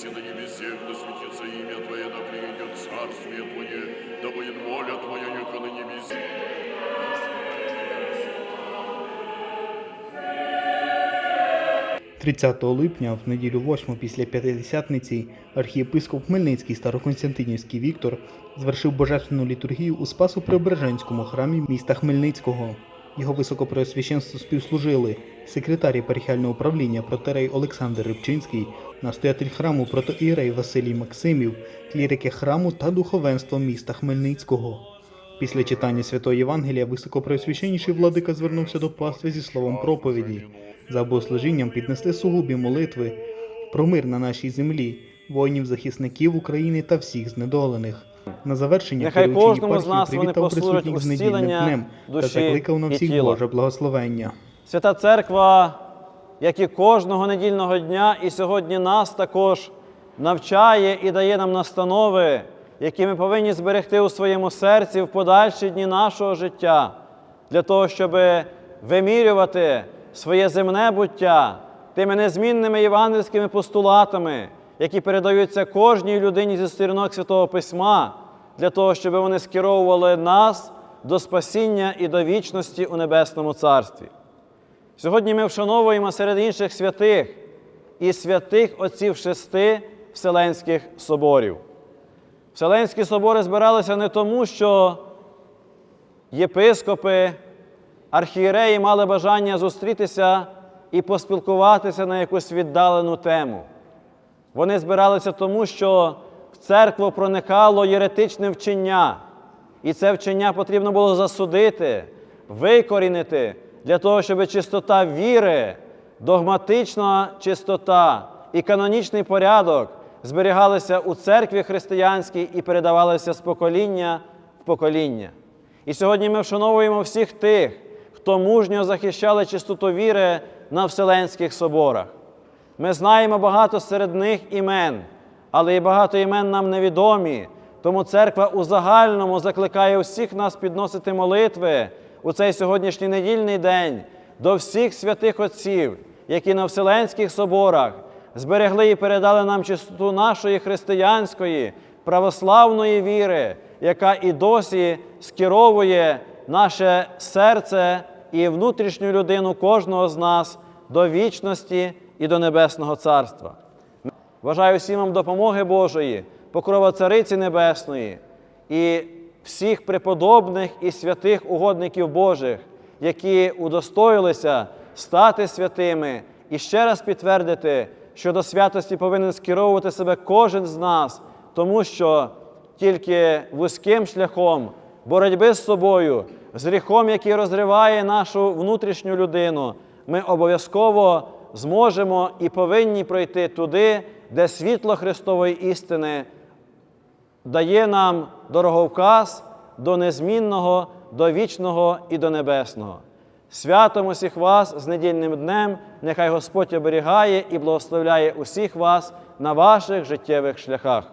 всех, да светится имя Твое, да придет царствие Твое, да будет воля Твоя, яко на небесе. 30 липня, в неділю 8 після П'ятидесятниці, архієпископ Хмельницький Староконстантинівський Віктор звершив божественну літургію у Спасу Преображенському храмі міста Хмельницького. Його високопреосвященство співслужили секретар єпархіального управління протерей Олександр Рибчинський, настоятель храму протоірей Василій Максимів, клірики храму та духовенство міста Хмельницького. Після читання святої Євангелія високопреосвященніший владика звернувся до пастви зі словом проповіді. За богослужінням піднесли сугубі молитви про мир на нашій землі, воїнів-захисників України та всіх знедолених. На завершення Нехай кожному з нас вони послужать з недільним днем та закликав на всіх. Боже благословення. Свята Церква, як і кожного недільного дня, і сьогодні нас також навчає і дає нам настанови, які ми повинні зберегти у своєму серці в подальші дні нашого життя, для того, щоб вимірювати своє земне буття тими незмінними євангельськими постулатами, які передаються кожній людині зі сторінок Святого Письма, для того, щоб вони скеровували нас до спасіння і до вічності у Небесному Царстві. Сьогодні ми вшановуємо серед інших святих і святих отців шести Вселенських соборів. Вселенські собори збиралися не тому, що єпископи, архієреї мали бажання зустрітися і поспілкуватися на якусь віддалену тему. Вони збиралися тому, що в церкву проникало єретичне вчення, і це вчення потрібно було засудити, викорінити для того, щоб чистота віри, догматична чистота і канонічний порядок зберігалися у церкві християнській і передавалися з покоління в покоління. І сьогодні ми вшановуємо всіх тих, хто мужньо захищали чистоту віри на Вселенських соборах. Ми знаємо багато серед них імен, але і багато імен нам невідомі. Тому церква у загальному закликає усіх нас підносити молитви у цей сьогоднішній недільний день до всіх святих отців, які на Вселенських соборах зберегли і передали нам чистоту нашої християнської, православної віри, яка і досі скеровує наше серце і внутрішню людину кожного з нас до вічності і до Небесного Царства. Бажаю всім вам допомоги Божої, покрова Цариці Небесної і всіх преподобних і святих угодників Божих, які удостоїлися стати святими і ще раз підтвердити, що до святості повинен скеровувати себе кожен з нас, тому що тільки вузьким шляхом боротьби з собою, з гріхом, який розриває нашу внутрішню людину, ми обов'язково зможемо і повинні пройти туди, де світло Христової істини дає нам дороговказ до незмінного, до вічного і до небесного. Святом усіх вас з недільним днем, нехай Господь оберігає і благословляє усіх вас на ваших життєвих шляхах.